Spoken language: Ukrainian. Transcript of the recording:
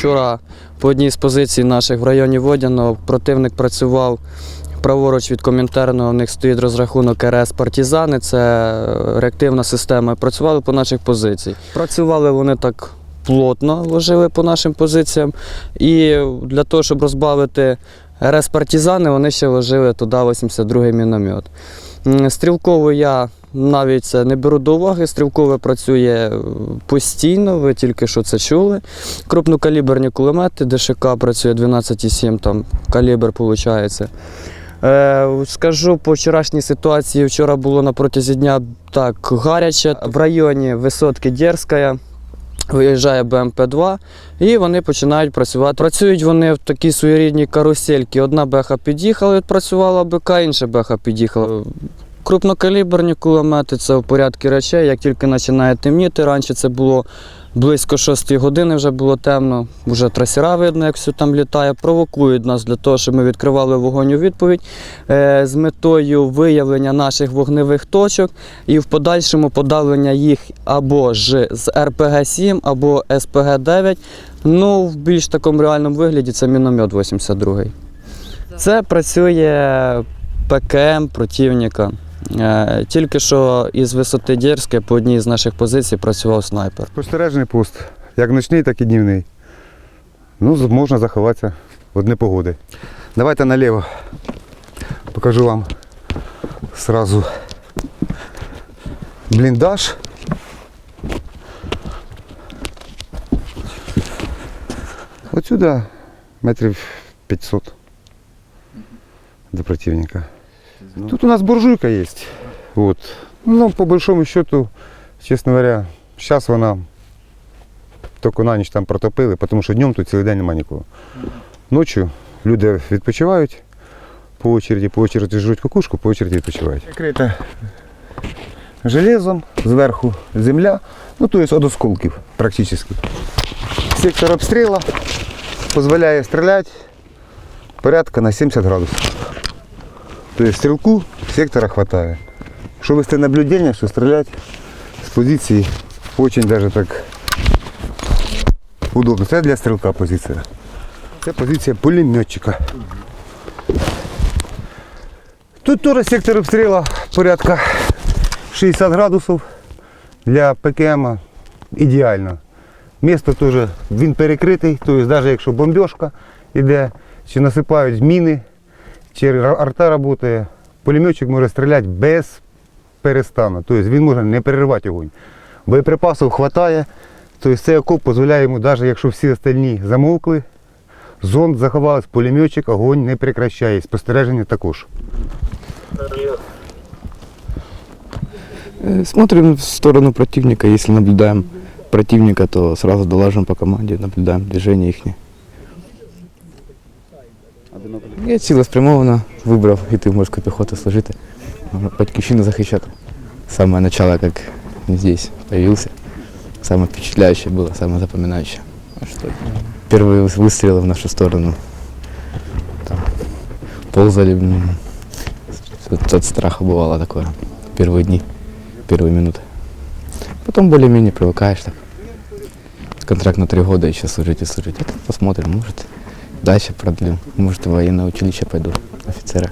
Вчора по одній з позицій наших в районі Водяного противник працював праворуч від Комінтерного. У них стоїть розрахунок РС Партізани, це реактивна система. Працювали по наших позиціях. Працювали вони так плотно, ложили по нашим позиціям. І для того, щоб розбавити РС Партізани, вони ще ложили туди 82-й міномет. Стрілково я навіть це не беру до уваги. Стрілкове працює е, постійно, ви тільки що це чули. Крупнокаліберні кулемети, ДШК працює 12,7 там калібр виходить. Е, скажу по вчорашній ситуації. Вчора було на протязі дня так гаряче. В районі висотки Дєрська виїжджає БМП-2 і вони починають працювати. Працюють вони в такій своєрідній карусельці. Одна беха під'їхала, відпрацювала БК, інша беха під'їхала. Крупнокаліберні кулемети це в порядку речей. Як тільки починає темніти, раніше це було близько 6 години, вже було темно, вже трасера видно, як все там літає. Провокують нас для того, щоб ми відкривали вогонь у відповідь е, з метою виявлення наших вогневих точок і в подальшому подавлення їх або ж з РПГ-7, або СПГ-9. Ну, в більш такому реальному вигляді це міномет 82. Це працює ПКМ противника. Е, Тільки що із висоти Дєрська по одній з наших позицій працював снайпер. Спостережний пост, як ночний, так і днівний. Ну, можна заховатися в одні погоди. Давайте наліво. Покажу вам сразу бліндаж. Отсюда метрів 500 до противника. Тут у нас буржуйка есть. Вот. Ну, по большому счету, чесно говоря, зараз вона тільки на ніч там протопили, тому що днем тут цілий день немає нікого. Ночі люди відпочивають по очереді, по очереді жруть кукушку, по очереді відпочивають. Закрита железом, зверху земля, ну то есть від осколків практично. Сектор обстрілу дозволяє стріляти порядка на 70 градусів. Тобто стрілку сектора хватає. Щоб вести наблюдення, що стріляти з позиції очень даже так удобно. Це для стрілка позиція. Це позиція пулеметчика. Тут теж сектор обстрілу порядка 60 градусів для ПКМ ідеально. Місто теж він перекритий, тобто навіть якщо бомбіжка йде, чи насипають міни, арта працює, пулеметчик може стріляти без перестану. Тобто він може не переривати огонь. Боєприпасів вистачає, тобто цей окоп дозволяє йому, навіть якщо всі остальні замовкли, зонд заховався, пулеметчик, огонь не прекращає, спостереження також. Э, Смотрим в сторону противника. Если наблюдаем противника, то сразу доложим по команде, наблюдаем движение их. Я цілеспрямовано вибрав іти в морську піхоту служити, батьківщину захищати. Саме начало, як здесь появился, самое впечатляющее было, самое запоминающее. А что? Первые выстрелы в нашу сторону. Там, ползали, м, от, от страха бывало такое. Первые дни, первые минуты. Потом более-менее привыкаешь так. Контракт на три года еще служить и служить. А там посмотрим, может, Дальше продлю. Может, в военное училище пойду, офицера.